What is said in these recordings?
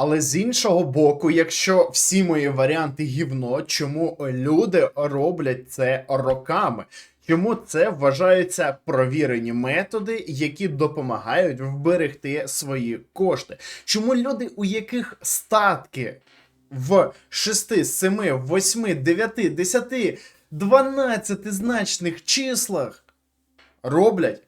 Але з іншого боку, якщо всі мої варіанти гівно, чому люди роблять це роками? Чому це вважаються провірені методи, які допомагають вберегти свої кошти? Чому люди, у яких статки в 6, 7, 8, 9, 10, 12 значних числах роблять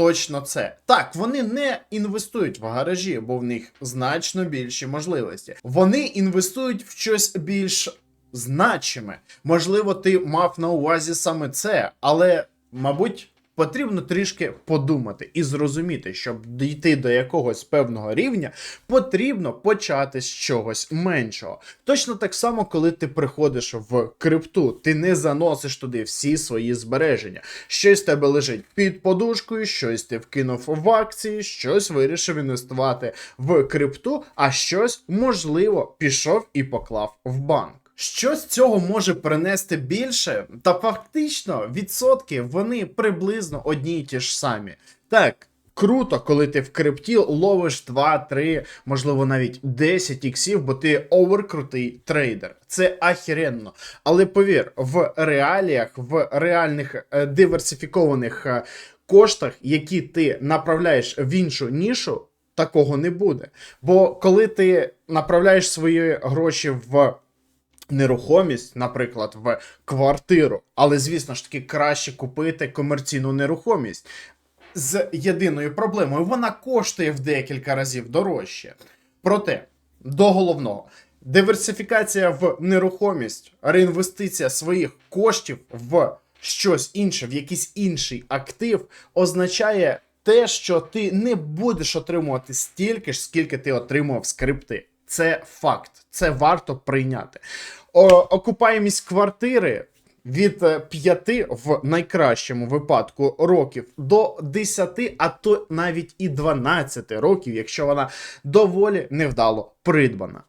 точно це. Так, вони не інвестують в гаражі, бо в них значно більші можливості. Вони інвестують в щось більш значиме. Можливо, ти мав на увазі саме це, але, мабуть. Потрібно трішки подумати і зрозуміти, щоб дійти до якогось певного рівня, потрібно почати з чогось меншого. Точно так само, коли ти приходиш в крипту, ти не заносиш туди всі свої збереження. Щось тебе лежить під подушкою, щось ти вкинув в акції, щось вирішив інвестувати в крипту, а щось, можливо, пішов і поклав в банк. Що з цього може принести більше? Та фактично відсотки вони приблизно одні й ті ж самі. Так. Круто, коли ти в крипті ловиш 2, 3, можливо, навіть 10 іксів, бо ти оверкрутий трейдер. Це ахіренно. Але повір, в реаліях, в реальних е, диверсифікованих е, коштах, які ти направляєш в іншу нішу, такого не буде. Бо коли ти направляєш свої гроші в нерухомість, наприклад, в квартиру, але звісно ж таки краще купити комерційну нерухомість. З єдиною проблемою вона коштує в декілька разів дорожче. Проте, до головного, диверсифікація в нерухомість, реінвестиція своїх коштів в щось інше, в якийсь інший актив, означає те, що ти не будеш отримувати стільки ж, скільки ти отримував з крипти. Це факт, це варто прийняти. О, окупаємість квартири від 5 в найкращому випадку років до 10, а то навіть і 12 років, якщо вона доволі невдало придбана.